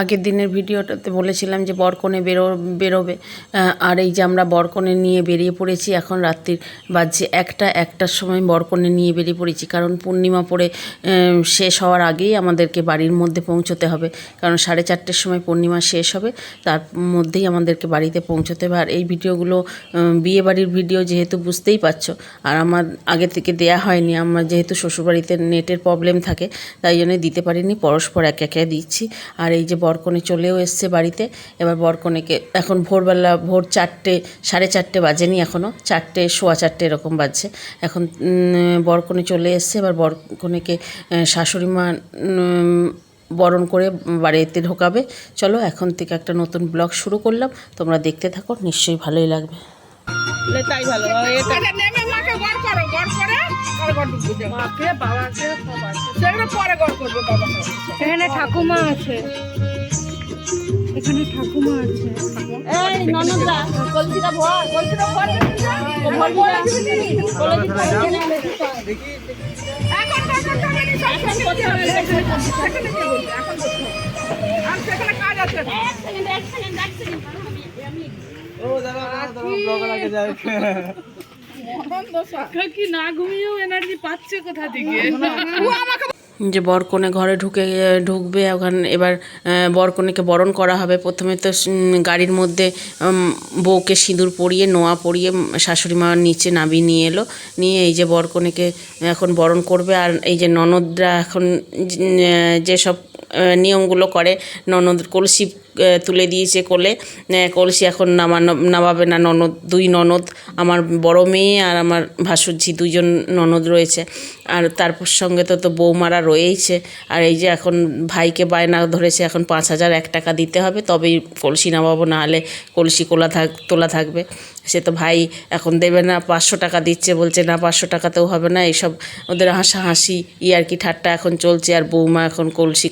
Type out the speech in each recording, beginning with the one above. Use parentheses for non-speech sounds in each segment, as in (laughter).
আগের দিনের ভিডিওটাতে বলেছিলাম যে বরকনে বেরো, বেরোবে। আর এই যে আমরা বরকনে নিয়ে বেরিয়ে পড়েছি, এখন রাত্রির বাজছে একটা, একটার সময় বরকনে নিয়ে বেরিয়ে পড়েছি। কারণ পূর্ণিমা পড়ে শেষ হওয়ার আগেই আমাদেরকে বাড়ির মধ্যে পৌঁছতে হবে। কারণ সাড়ে চারটের সময় পূর্ণিমা শেষ হবে, তার মধ্যেই আমাদেরকে বাড়িতে পৌঁছতে হবে। আর এই ভিডিওগুলো বিয়ে বাড়ির ভিডিও যেহেতু বুঝতেই পারছ, আর আমার আগে থেকে দেয়া হয়নি, আমার যেহেতু শ্বশুরবাড়িতে নেটের প্রবলেম থাকে, তাই জন্য দিতে পারিনি, পরস্পর এক একে দিচ্ছি। আর এই যে বরকনে চলেও এসছে বাড়িতে। এবার বরকনেকে এখন ভোরবেলা ভোর চারটে সাড়ে চারটে বাজেনি এখনও চারটে সোয়া চারটে এরকম বাজছে। এখন বরকনে চলে এসছে। এবার বরকনেকে শাশুড়ি মা বরণ করে বাড়িতে ঢোকাবে। চলো এখন থেকে একটা নতুন ব্লগ শুরু করলাম। তোমরা দেখতে থাকো নিশ্চয়ই ভালোই লাগবে। তাই ভালো। এখানে ঠাকুমা আছে। এখানে ঠাকুমা আছে। এই কলসিটা ভর কলসিটা ভর ভর ভর। কি না ঘুমিয়েও এনার্জি পাচ্ছে কোথা থেকে? যে বরকনে ঘরে ঢুকে, ঢুকবে, ওখানে এবার বরকনেকে বরণ করা হবে। প্রথমে তো গাড়ির মধ্যে বউকে সিঁদুর পরিয়ে, নোয়া পরিয়ে, শাশুড়ি মা নিচে নাবি নিয়ে এলো। নিয়ে এই যে বরকনেকে এখন বরণ করবে। আর এই যে ননদরা এখন যেসব নিয়মগুলো করে। ননদ কলসি তুলে দিয়েছে কোলে। কলসি এখন নামানো নামাবে না ননদ, দুই ননদ, আমার বড় মেয়ে আর আমার ভাসুরঝি দুজন ননদ রয়েছে। আর তারপর সঙ্গে তো তো বৌমারা রয়েইছে। আর এই যে এখন ভাইকে বায়না ধরেছে, এখন পাঁচ হাজার এক টাকা দিতে হবে, তবেই কলসি নামাবো না হলে কলসি কোলা থাক তোলা থাকবে। সে তো ভাই এখন দেবে না, পাঁচশো টাকা দিচ্ছে, বলছে, না, পাঁচশো টাকাতেও হবে না। এইসব ওদের হাসাহাসি, ই আর কি, ঠাট্টা এখন চলছে। আর বৌমা এখন কলসি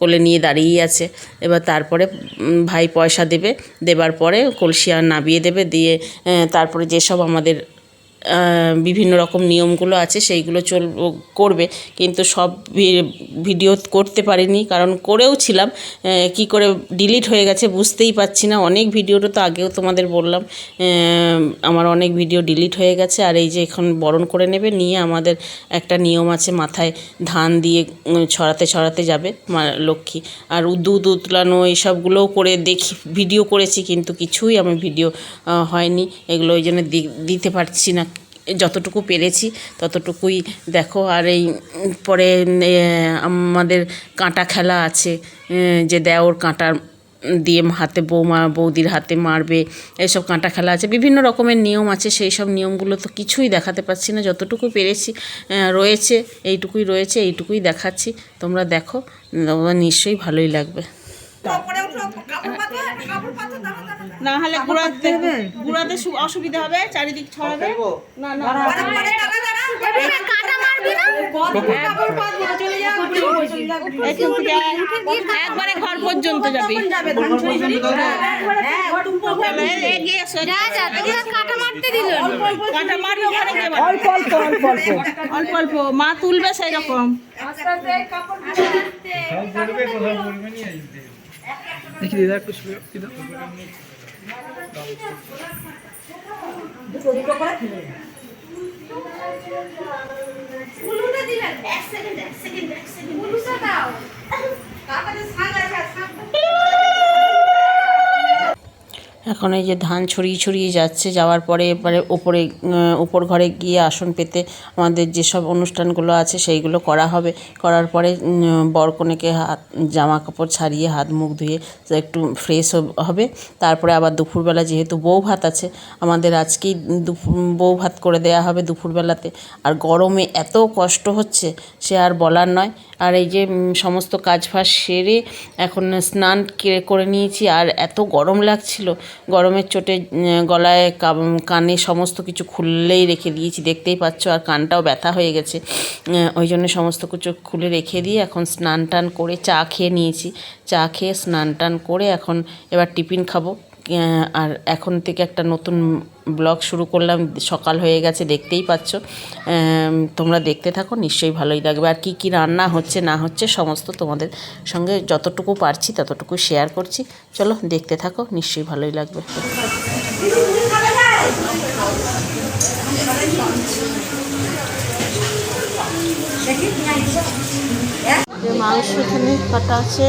কোলে নিয়ে দাঁড়িয়ে আছে। এবার তারপরে ভাই পয়সা দেবে, দেবার পরে কলসি আর নাবিয়ে দেবে। দিয়ে তারপরে যেসব আমাদের বিভিন্ন রকম নিয়মগুলো আছে, সেইগুলো চল করবে। কিন্তু সব ভিডিও করতে পারিনি, কারণ করেও ছিলাম। কি করে ডিলিট হয়ে গেছে বুঝতেই পারছি না। অনেক ভিডিওটা তো আগেও তোমাদের বললাম আমার অনেক ভিডিও ডিলিট হয়ে গেছে। আর এই যে এখন বরণ করে নেবে, নিয়ে আমাদের একটা নিয়ম আছে, মাথায় ধান দিয়ে ছড়াতে ছড়াতে যাবে, মা, লক্ষ্মী। আর দুধ উতলানো, এইসবগুলোও করে দেখি ভিডিও করেছি, কিন্তু কিছুই আমি ভিডিও হয়নি। এগুলো ওই জন্য দিতে পারছি না। যতটুকু পেরেছি, ততটুকুই দেখো। আর এই পরে আমাদের কাঁটা খেলা আছে যে দেওর কাঁটার দিয়ে হাতে বৌমা, বৌদির হাতে মারবে, এইসব কাঁটা খেলা আছে। বিভিন্ন রকমের নিয়ম আছে, সেই সব নিয়মগুলো তো কিছুই দেখাতে পারছি না। যতটুকু পেরেছি রয়েছে, এইটুকুই রয়েছে, এইটুকুই দেখাচ্ছি। তোমরা দেখো নিশ্চয়ই ভালোই লাগবে। না হলে গুড়াতে গুড়াতে অসুবিধা হবে চারিদিক ছড়াবে না না পরে, পরে, দাঁড়া, দাঁড়া। এখান থেকে একবারে ঘর পর্যন্ত যাবি তাহলে এগিয়ে এসো কাটা মারতে দিল কাঁটা দিলেন। এক সেকেন্ড মারবে। অল্প অল্প মা তুলবে সেই রকম এখন এই যে ধান ছড়িয়ে ছড়িয়ে যাচ্ছে, যাওয়ার পরে এবারে ওপরে ওপর ঘরে গিয়ে আসন পেতে আমাদের যেসব অনুষ্ঠানগুলো আছে সেইগুলো করা হবে। করার পরে বরকনেকে হাত জামা কাপড় ছাড়িয়ে হাত মুখ ধুয়ে একটু ফ্রেশ হবে তারপরে আবার দুপুরবেলা যেহেতু বউ ভাত আছে, আমাদের আজকেই দুপুর বউ ভাত করে দেয়া হবে দুপুরবেলাতে। আর গরমে এত কষ্ট হচ্ছে, সে আর বলার নয়। আর এই যে সমস্ত কাজ ফাজ সেরে এখন স্নান করে নিয়েছি, আর এত গরম লাগছিল গরমের চোটে গলায় কানে সমস্ত কিছু খুললেই রেখে দিয়েছি, দেখতেই পাচ্ছ, আর কানটাও ব্যথা হয়ে গেছে। ওই জন্য সমস্ত কিছু খুলে রেখে দিয়ে এখন স্নান টান করে চা খেয়ে নিয়েছি। চা খেয়ে স্নান টান করে এখন এবার টিফিন খাব। আর এখন থেকে একটা নতুন ব্লগ শুরু করলাম। সকাল হয়ে গেছে দেখতেই পাচ্ছ। তোমরা দেখতে থাকো নিশ্চয়ই ভালোই লাগবে। আর কি কি রান্না হচ্ছে না হচ্ছে সমস্ত তোমাদের সঙ্গে যতটুকু পারছি ততটুকু শেয়ার করছি। চলো দেখতে থাকো নিশ্চয়ই ভালোই লাগবে। মাংস এখানে কাটা আছে।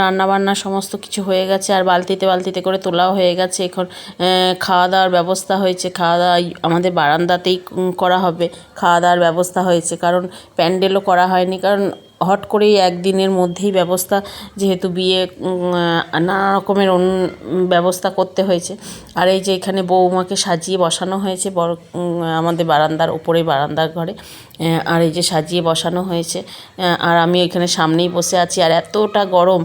রান্না বান্না সমস্ত কিছু হয়ে গেছে, আর বালতিতে বালতিতে করে তোলাও হয়ে গেছে। এখন খাওয়া দাওয়ার ব্যবস্থা হয়েছে। খাওয়া দাওয়া আমাদের বারান্দাতেই করা হবে। খাওয়া দাওয়ার ব্যবস্থা হয়েছে। কারণ প্যান্ডেলও করা হয়নি। কারণ হট করেই একদিনের মধ্যেই ব্যবস্থা, যেহেতু বিয়ে নানা রকমের ব্যবস্থা করতে হয়েছে। আর এই যে এখানে বৌমাকে সাজিয়ে বসানো হয়েছে বড় আমাদের বারান্দার ওপরে বারান্দার ঘরে আর এই যে সাজিয়ে বসানো হয়েছে আর আমি এখানে সামনেই বসে আছি। আর এতটা গরম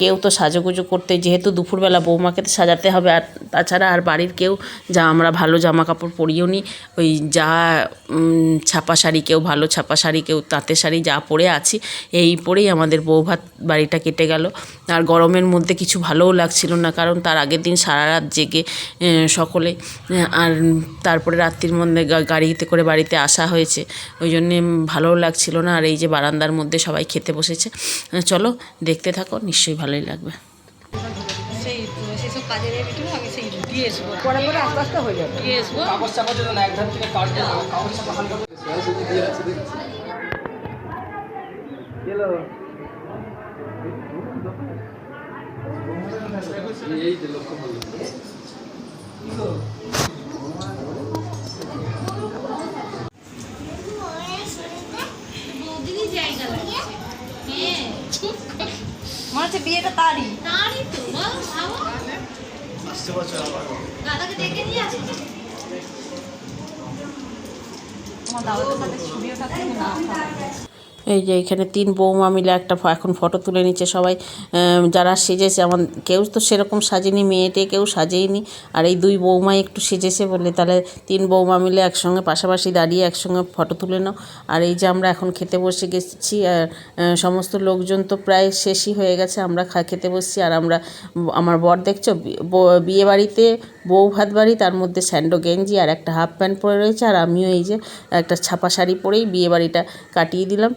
কেউ তো সাজুগুজু করতে, যেহেতু দুপুরবেলা বৌমাকে তো সাজাতে হবে, আর তাছাড়া আর বাড়ির কেউ যা আমরা ভালো জামা কাপড় পরিও নি, ওই যা ছাপা শাড়ি কেউ ভালো ছাপা শাড়ি, কেউ তাঁতের শাড়ি যা পরে আছি। এই পরেই আমাদের বৌভাত বাড়িটা কেটে গেল। আর গরমের মধ্যে কিছু ভালোও লাগছিল না কারণ তার আগের দিন সারা রাত জেগে সকলে আর তারপরে রাত্রির মধ্যে গা- গাড়িতে করে বাড়িতে আসা হয়েছে। ওই জন্যে ভালোও লাগছিল না আর এই যে বারান্দার মধ্যে সবাই খেতে বসেছে। চলো দেখতে থাকো নিশ্চয়ই ভালোই লাগবে। সেই সেসব কাজের আমি সেই দিয়ে আসব পরে পরে আস্তে আস্তে হয়ে যাবে। দিয়ে আসব মনে হচ্ছে বিয়েটা তারই। তোমার দাওয়াতের সাথে ছবিও থাকছে না এই যে এখানে তিন বৌমা মিলে একটা এখন ফটো তুলে নিচ্ছে সবাই। যারা সেজেছে, আমার কেউ তো সেরকম সাজেনি, মেয়েটে কেউ সাজেইনি। আর এই দুই বৌমা একটু সেজেছে বলে, তাহলে তিন বৌমা মিলে একসঙ্গে পাশাপাশি দাঁড়িয়ে একসঙ্গে ফটো তুলে নাও। আর এই যে আমরা এখন খেতে বসে গেছি, আর সমস্ত লোকজন তো প্রায় শেষই হয়ে গেছে, আমরা খা খেতে বসছি। আর আমরা, আমার বর দেখছ বিয়ে বাড়িতে, বউ ভাত বাড়ি, তার মধ্যে স্যান্ডো গেঞ্জি আর একটা হাফ প্যান্ট পরে রয়েছে। আর আমিও এই যে একটা ছাপা শাড়ি পরেই বিয়ে বাড়িটা কাটিয়ে দিলাম।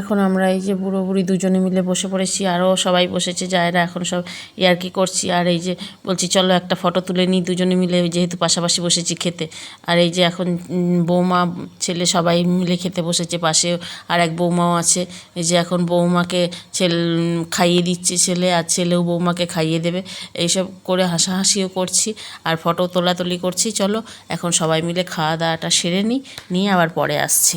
এখন আমরা এই যে বুড়ো বুড়ি দুজনে মিলে বসে পড়েছি আরও সবাই বসেছে, যায়রা এখন সব ইয়ার্কি করছি, আর এই যে বলছি, চলো একটা ফটো তুলে নিই, দুজনে মিলে যেহেতু পাশাপাশি বসেছি খেতে। আর এই যে এখন বৌমা, ছেলে সবাই মিলে খেতে বসেছে পাশে, আর এক বৌমাও আছে। এই যে এখন বৌমাকে ছেলে, খাইয়ে দিচ্ছে ছেলে, আর ছেলেও বৌমাকে খাইয়ে দেবে। এইসব করে হাসাহাসিও করছি, আর ফটো তোলাতুলি করছি। চলো, এখন সবাই মিলে খাওয়া দাওয়াটা সেরে নিই, নিয়ে আবার পরে আসছি।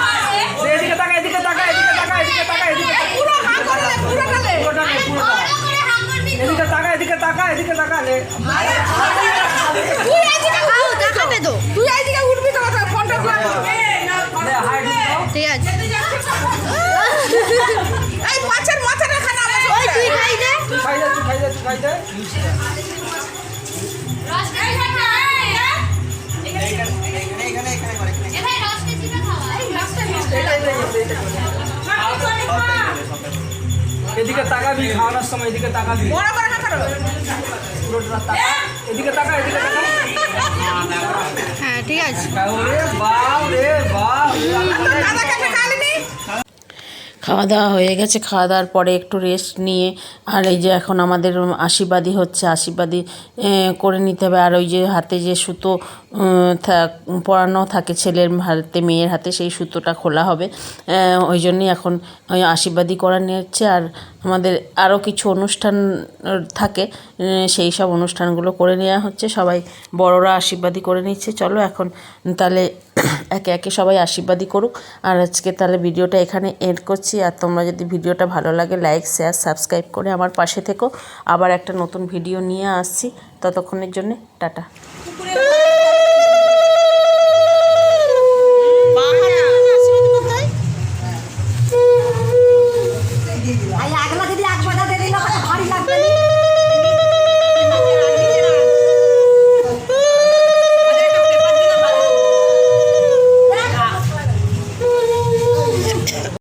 এদিকে তাকা এদিকে তাকা লে তুই এইদিকে খাও দেখাবে তো। তুই এইদিকে উঠবি তো কথা ফোনটা ঠিক আছে। এই মাছের মাথাটা খানা আমার ওই তুই খাই দে। তুই খাই তুই খাই তুই খাই যা এদিকে তাকাবি খাওয়ানোর সময় এদিকে তাকাবি। বড় এদিকে এদিকে রে কাছে খাওয়া দাওয়া হয়ে গেছে খাওয়া দাওয়ার পরে একটু রেস্ট নিয়ে আর এই যে এখন আমাদের আশীর্বাদী হচ্ছে আশীর্বাদী করে নিতে হবে। আর ওই যে হাতে যে সুতো উম, থাক- ছেলের হাতে মেয়ের হাতে সেই সুতোটা খোলা হবে। ওই জন্যই এখন ওই আশীর্বাদী করা নিচ্ছে আর আমাদের আরও কিছু অনুষ্ঠান থাকে সেই সব অনুষ্ঠানগুলো করে নেওয়া হচ্ছে। সবাই বড়রা আশীর্বাদী করে নিচ্ছে। চলো এখন তাহলে (coughs) একে একে সবাই আশীর্বাদী করুক। আর আজকে তাহলে ভিডিওটা এখানে এন্ড করছি। আর তোমরা যদি ভিডিওটা ভালো লাগে লাইক শেয়ার সাবস্ক্রাইব করে আমার পাশে থেকো। আবার একটা নতুন ভিডিও নিয়ে আসছি। ততক্ষণের জন্যে টাটা।